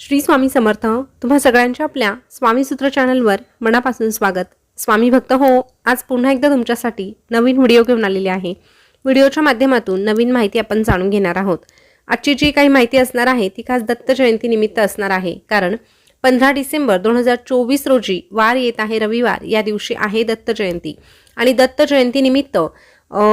श्री स्वामी समर्थ तुम्हा सगळ्यांच्या आपल्या स्वामीसूत्र चॅनलवर मनापासून स्वागत. स्वामी भक्त हो आज पुन्हा एकदा तुमच्यासाठी नवीन व्हिडिओ घेऊन आलेले आहे. व्हिडिओच्या माध्यमातून नवीन माहिती आपण जाणून घेणार आहोत. आजची जी काही माहिती असणार आहे ती खास दत्त जयंतीनिमित्त असणार आहे. कारण पंधरा डिसेंबर दोन हजार चोवीस रोजी वार येत आहे रविवार या दिवशी आहे दत्त जयंती. आणि दत्त जयंतीनिमित्त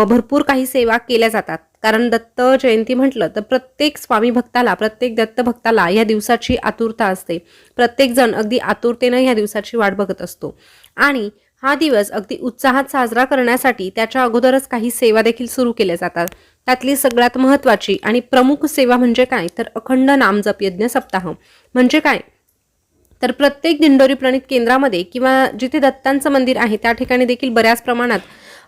भरपूर काही सेवा केल्या जातात. कारण दत्त जयंती म्हटलं तर प्रत्येक स्वामी भक्ताला प्रत्येक दत्त भक्ताला या दिवसाची आतुरता असते. प्रत्येक जण अगदी आतुरतेनं या दिवसाची वाट बघत असतो. आणि हा दिवस अगदी उत्साहात साजरा करण्यासाठी त्याच्या अगोदरच काही सेवा देखील सुरू केल्या जातात. त्यातली सगळ्यात महत्त्वाची आणि प्रमुख सेवा म्हणजे काय? तर अखंड नामजप यज्ञ सप्ताह. म्हणजे काय? तर प्रत्येक दिंडोरी प्रणित केंद्रामध्ये किंवा जिथे दत्तांचं मंदिर आहे त्या ठिकाणी देखील बऱ्याच प्रमाणात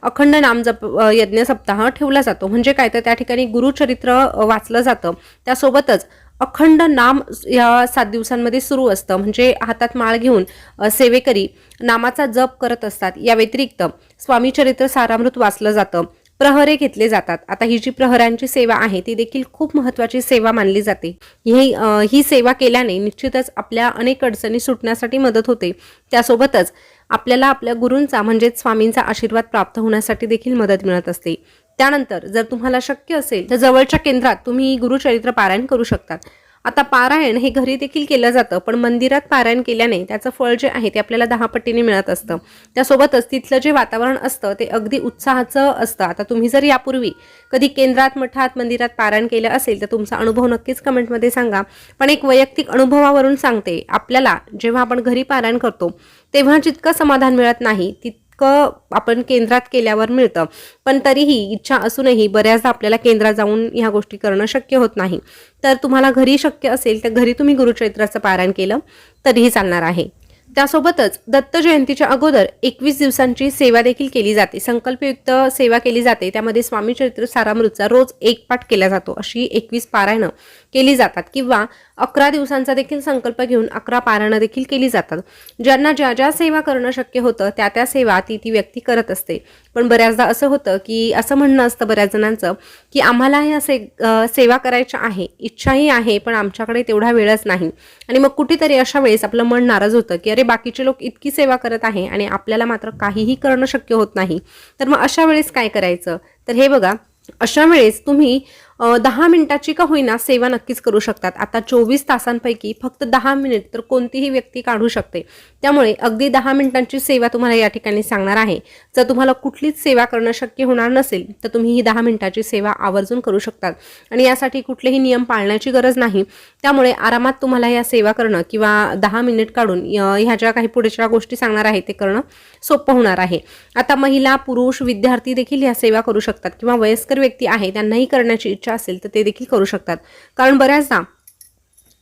अखंड नामजप जप यज्ञ सप्ताह ठेवला जातो. म्हणजे काय तर त्या ठिकाणी गुरुचरित्र वाचलं जातं. त्यासोबतच अखंड नाम या सात दिवसांमध्ये सुरू असतं. म्हणजे हातात माळ घेऊन सेवेकरी नामाचा जप करत असतात. या व्यतिरिक्त स्वामी चरित्र सारामृत वाचलं जातं. प्रहरे घेतले जातात. आता ही जी प्रहरांची सेवा आहे ती देखील खूप महत्त्वाची सेवा मानली जाते. ही ही सेवा केल्याने निश्चितच आपल्या अनेक अडचणी सुटण्यासाठी मदत होते. त्यासोबतच आपल्याला आपल्या गुरूंचा म्हणजेच स्वामींचा आशीर्वाद प्राप्त होण्यासाठी देखील मदत मिळत असते. त्यानंतर जर तुम्हाला शक्य असेल तर जवळच्या केंद्रात तुम्ही गुरुचरित्र पारायण करू शकतात. आता पारायण हे घरी देखील केलं जातं पण मंदिरात पारायण केल्याने त्याचं फळ जे आहे ते आपल्याला दहा पटीने मिळत असतं. त्यासोबतच तिथलं जे वातावरण असतं ते अगदी उत्साहाचं असतं. आता तुम्ही जर यापूर्वी कधी केंद्रात मठात मंदिरात पारायण केलं असेल तर तुमचा अनुभव नक्कीच कमेंटमध्ये सांगा. पण एक वैयक्तिक अनुभवावरून सांगते आपल्याला जेव्हा आपण घरी पारायण करतो तेव्हा जितकं समाधान मिळत नाही तित आपण केंद्रात केल्यावर मिळतं. पण तरीही इच्छा असूनही बऱ्याचदा आपल्याला केंद्रात जाऊन ह्या गोष्टी करणं शक्य होत नाही. तर तुम्हाला घरी शक्य असेल तर घरी तुम्ही गुरुचरित्राचं पारायण केलं तरीही चालणार आहे. त्यासोबतच दत्त जयंतीच्या अगोदर एकवीस दिवसांची सेवा देखील केली जाते. संकल्पयुक्त सेवा केली जाते. त्यामध्ये स्वामी चरित्र सारामृतचा रोज एक पाठ केला जातो. अशी एकवीस पारायणं केली जातात किंवा अकरा दिवसांचा देखील संकल्प घेऊन अकरा पारायणं देखील केली जातात. ज्यांना ज्या ज्या सेवा करणं शक्य होतं त्या त्या सेवा ती ती व्यक्ती करत असते. पण बऱ्याचदा असं होतं की असं म्हणणं असतं बऱ्याच जणांचं की आम्हाला या से सेवा करायच्या आहे. इच्छाही आहे पण आमच्याकडे तेवढा वेळच नाही. आणि मग कुठेतरी अशा वेळेस आपलं मन नाराज होतं की अरे बाकीचे लोक इतकी सेवा करत आहे आणि आपल्याला मात्र काहीही करणं शक्य होत नाही. तर मग अशा वेळेस काय करायचं? तर हे बघा अशा वेळेस तुम्ही दहा मिनिटाची का होईना सेवा नक्कीच करू शकतात. आता चोवीस तासांपैकी फक्त दहा मिनिट तर कोणतीही व्यक्ती काढू शकते. त्यामुळे अगदी दहा मिनिटांची सेवा तुम्हाला या ठिकाणी सांगणार आहे. जर तुम्हाला कुठलीच सेवा करणं शक्य होणार नसेल तर तुम्ही ही दहा मिनिटाची सेवा आवर्जून करू शकतात. आणि यासाठी कुठलेही नियम पाळण्याची गरज नाही. त्यामुळे आरामात तुम्हाला या सेवा करणं किंवा दहा मिनिट काढून ह्या ज्या काही पुढच्या गोष्टी सांगणार आहे ते करणं सोपं होणार आहे. आता महिला पुरुष विद्यार्थी देखील ह्या सेवा करू शकतात किंवा वयस्कर व्यक्ती आहे त्यांनाही करण्याची इच्छा असेल तर ते देखील करू शकतात. कारण बऱ्याचदा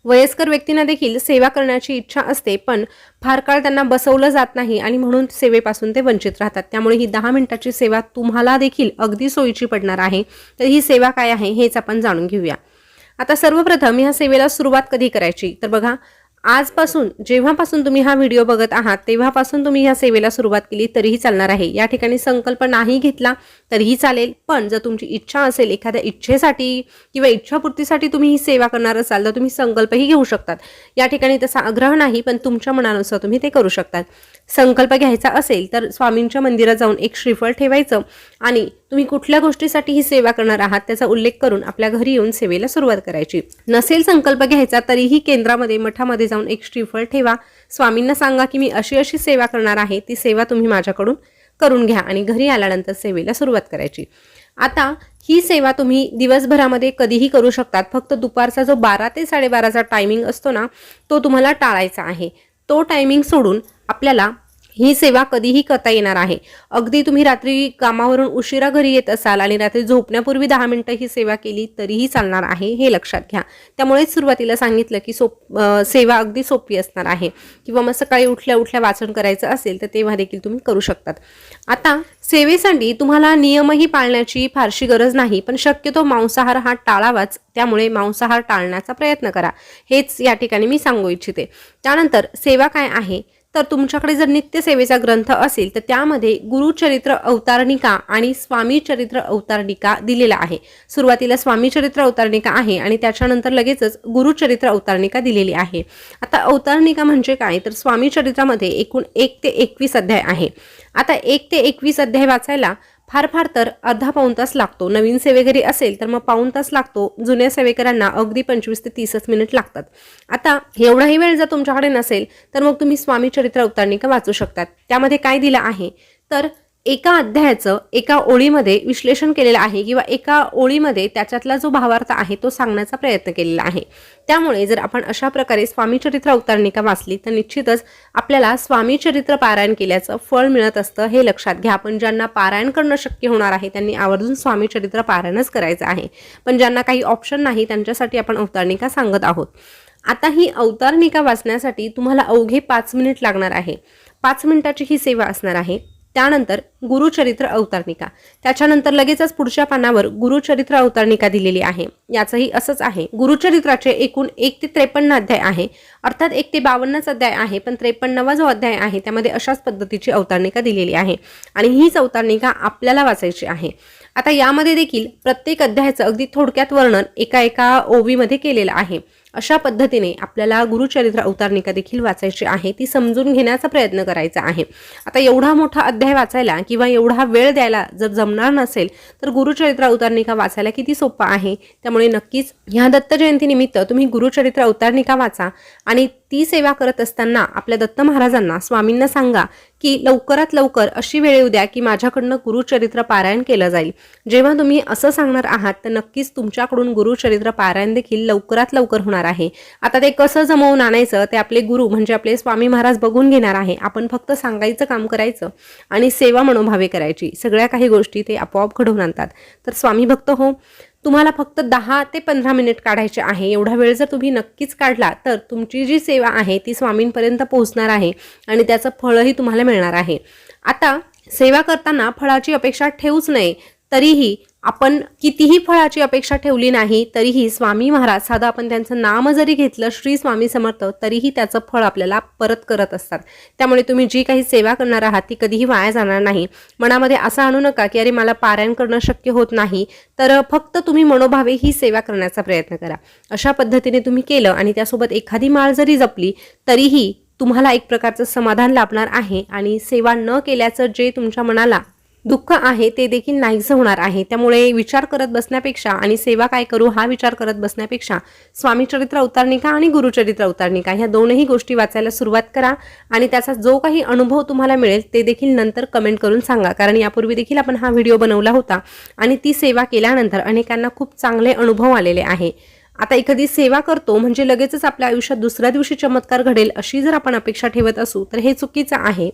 वयस्कर व्यक्तींना देखील सेवा करण्याची इच्छा असते पण फार काळ त्यांना बसवलं जात नाही आणि म्हणून सेवेपासून ते वंचित राहतात. त्यामुळे ही दहा मिनिटाची सेवा तुम्हाला देखील अगदी सोयीची पडणार आहे. तर ही सेवा काय आहे हेच आपण जाणून घेऊया. आता सर्वप्रथम ह्या सेवेला सुरुवात कधी करायची? तर बघा आजपासून जेव्हापासून तुम्ही हा व्हिडिओ बघत आहात तेव्हापासून तुम्ही ह्या सेवेला सुरुवात केली तरीही चालणार आहे. या ठिकाणी संकल्प नाही घेतला तरीही चालेल. पण जर तुमची इच्छा असेल एखाद्या इच्छेसाठी किंवा इच्छापूर्तीसाठी तुम्ही ही सेवा करणार असाल तर तुम्ही संकल्पही घेऊ शकतात. या ठिकाणी तसा आग्रह नाही पण तुमच्या मनानुसार तुम्ही ते करू शकतात. संकल्प घ्यायचा असेल तर स्वामींच्या मंदिरात जाऊन एक श्रीफळ ठेवायचं आणि तुम्ही कुठल्या गोष्टीसाठी ही सेवा करणार आहात त्याचा उल्लेख करून आपल्या घरी येऊन सेवेला सुरुवात करायची. नसेल संकल्प घ्यायचा तरीही केंद्रामध्ये मठामध्ये जाऊन एक श्रीफळ ठेवा. स्वामींना सांगा की मी अशी अशी सेवा करणार आहे ती सेवा तुम्ही माझ्याकडून करून घ्या आणि घरी आल्यानंतर सेवेला सुरुवात करायची. आता ही सेवा तुम्ही दिवसभरामध्ये कधीही करू शकतात. फक्त दुपारचा जो बारा ते साडेबाराचा टायमिंग असतो ना तो तुम्हाला टाळायचा आहे. तो टायमिंग सोडून आपल्याला ही सेवा कधीही करता येणार आहे. अगदी तुम्ही रात्री कामावरून उशिरा घरी येत असाल आणि रात्री झोपण्यापूर्वी दहा मिनिटं ही सेवा केली तरीही चालणार आहे हे लक्षात घ्या. त्यामुळेच सुरुवातीला सांगितलं की सोप सेवा अगदी सोपी असणार आहे किंवा मग सकाळी उठल्या उठल्या वाचन करायचं असेल तर तेव्हा देखील तुम्ही करू शकतात. आता सेवेसाठी तुम्हाला नियमही पाळण्याची फारशी गरज नाही पण शक्यतो मांसाहार हा टाळावाच त्यामुळे मांसाहार टाळण्याचा प्रयत्न करा. हेच या ठिकाणी मी सांगू इच्छिते. त्यानंतर सेवा काय आहे? तर तुमच्याकडे जर नित्यसेवेचा ग्रंथ असेल तर त्यामध्ये गुरुचरित्र अवतारणिका आणि स्वामी चरित्र अवतारणिका दिलेला आहे. सुरुवातीला स्वामी चरित्र अवतारणिका आहे आणि त्याच्यानंतर लगेचच गुरुचरित्र अवतारणिका दिलेली आहे. आता अवतारणिका म्हणजे काय? तर स्वामी चरित्रामध्ये एकूण एक ते एकवीस अध्याय आहे. आता एक ते एकवीस अध्याय वाचायला फार फार तर अर्धा पाऊण तास लागतो. नवीन सेवेकरी असेल तर मग पाऊण तास लागतो. जुन्या सेवेकरांना अगदी पंचवीस ते तीसच मिनिट लागतात. आता एवढाही वेळ जर तुमच्याकडे नसेल तर मग तुम्ही स्वामी चरित्र अवतारणिका वाचू शकतात. त्यामध्ये काय दिलं आहे? तर एका अध्यायाचं एका ओळीमध्ये विश्लेषण केलेलं आहे किंवा एका ओळीमध्ये त्याच्यातला जो भावार्थ आहे तो सांगण्याचा प्रयत्न केलेला आहे. त्यामुळे जर आपण अशा प्रकारे स्वामी चरित्र अवतारणिका वाचली तर निश्चितच आपल्याला स्वामी चरित्र पारायण केल्याचं फळ मिळत असतं हे लक्षात घ्या. पण ज्यांना पारायण करणं शक्य होणार आहे त्यांनी आवर्जून स्वामी चरित्र पारायणच करायचं आहे. पण ज्यांना काही ऑप्शन नाही त्यांच्यासाठी आपण अवतारणिका सांगत आहोत. आता ही अवतारणिका वाचण्यासाठी तुम्हाला अवघे पाच मिनिट लागणार आहे. पाच मिनिटाची ही सेवा असणार आहे. त्यानंतर गुरुचरित्र अवतारणिका त्याच्यानंतर लगेचच पुढच्या पानावर गुरुचरित्र अवतारणिका दिलेली आहे. याचंही असंच आहे. गुरुचरित्राचे एकूण एक ते त्रेपन्न अध्याय आहे. अर्थात एक ते बावन्नच अध्याय आहे पण त्रेपन्नवा जो अध्याय आहे त्यामध्ये अशाच पद्धतीची अवतारणिका दिलेली आहे. आणि हीच अवतारणिका आपल्याला वाचायची आहे. आता यामध्ये देखील प्रत्येक अध्यायाचं अगदी थोडक्यात वर्णन एका एका ओवीमध्ये केलेलं आहे. अशा पद्धतीने आपल्याला गुरुचरित्र अवतारणिका देखील वाचायची आहे. ती समजून घेण्याचा प्रयत्न करायचा आहे. आता एवढा मोठा अध्याय वाचायला किंवा एवढा वेळ द्यायला जर जमणार नसेल तर गुरुचरित्र अवतारणिका वाचायला किती सोपा आहे? त्यामुळे नक्कीच ह्या दत्त जयंतीनिमित्त तुम्ही गुरुचरित्र अवतारणिका वाचा आणि ती सेवा करत असताना आपल्या दत्त महाराजांना स्वामींना सांगा की लवकरात लवकर अशी वेळ येऊ द्या की माझ्याकडनं गुरुचरित्र पारायण केलं जाईल. जेव्हा तुम्ही असं सांगणार आहात तर नक्कीच तुमच्याकडून गुरुचरित्र पारायण देखील लवकरात लवकर होणार आहे. आता ते कसं जमवून आणायचं ते आपले गुरु म्हणजे आपले स्वामी महाराज बघून घेणार आहे. आपण फक्त सांगायचं काम करायचं आणि सेवा मनोभावे करायची. सगळ्या काही गोष्टी ते आपोआप घडवून आणतात. तर स्वामी भक्त हो तुम्हाला फक्त दहा ते पंधरा मिनिट काढायचे आहे. एवढा वेळ जर तुम्ही नक्कीच काढला तर तुमची जी सेवा आहे ती स्वामींपर्यंत पोहोचणार आहे आणि त्याचं फळही तुम्हाला मिळणार आहे. आता सेवा करताना फळाची अपेक्षा ठेवूच नये तरीही आपण कितीही फळाची अपेक्षा ठेवली नाही तरीही स्वामी महाराज साधं आपण त्यांचं नाम जरी घेतलं श्री स्वामी समर्थ तरीही त्याचं फळ आपल्याला परत करत असतात. त्यामुळे तुम्ही जी काही सेवा करणार आहात ती कधीही वाया जाणार नाही. मनामध्ये असं आणू नका की अरे मला पारायण करणं शक्य होत नाही. तर फक्त तुम्ही मनोभावे ही सेवा करण्याचा प्रयत्न करा. अशा पद्धतीने तुम्ही केलं आणि त्यासोबत एखादी माळ जरी जपली तरीही तुम्हाला एक प्रकारचं समाधान लाभणार आहे आणि सेवा न केल्याचं जे तुमच्या मनाला दुःख आहे ते देखील नाहीसं होणार आहे. त्यामुळे विचार करत बसण्यापेक्षा आणि सेवा काय करू हा विचार करत बसण्यापेक्षा स्वामीचरित्र अवतारणिका आणि गुरुचरित्र अवतारणिका ह्या दोनही गोष्टी वाचायला सुरुवात करा आणि त्याचा जो काही अनुभव तुम्हाला मिळेल ते देखील नंतर कमेंट करून सांगा. कारण यापूर्वी देखील आपण हा व्हिडिओ बनवला होता आणि ती सेवा केल्यानंतर अनेकांना खूप चांगले अनुभव आलेले आहे. आता एखादी सेवा करतो म्हणजे लगेचच आपल्या आयुष्यात दुसऱ्या दिवशी चमत्कार घडेल अशी जर आपण अपेक्षा ठेवत असू तर हे चुकीचं आहे.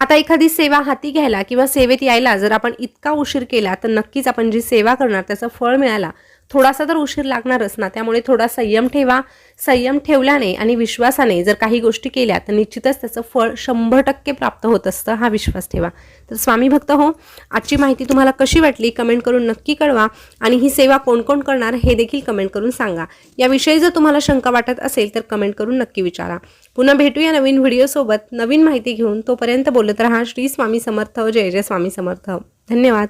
आता एखादी सेवा हाती घ्यायला किंवा सेवेत यायला जर आपण इतका उशीर केला तर नक्कीच आपण जी सेवा करणार त्याचं फळ मिळायला थोडासा तर उशीर लागणारच ना त्यामुळे थोडा संयम ठेवा. संयम ठेवल्याने आणि विश्वासाने जर काही गोष्टी केल्या तर निश्चितच त्याचं फळ शंभर टक्के प्राप्त होत असतं हा विश्वास ठेवा. तर स्वामी भक्त हो आजची माहिती तुम्हाला कशी वाटली कमेंट करून नक्की कळवा आणि ही सेवा कोण कोण करणार हे देखील कमेंट करून सांगा. याविषयी जर तुम्हाला शंका वाटत असेल तर कमेंट करून नक्की विचारा. पुन्हा भेटूया नवीन व्हिडिओसोबत. नवीन माहिती घेऊन तोपर्यंत बोलत राहा. श्री स्वामी समर्थ. जय जय स्वामी समर्थ. धन्यवाद.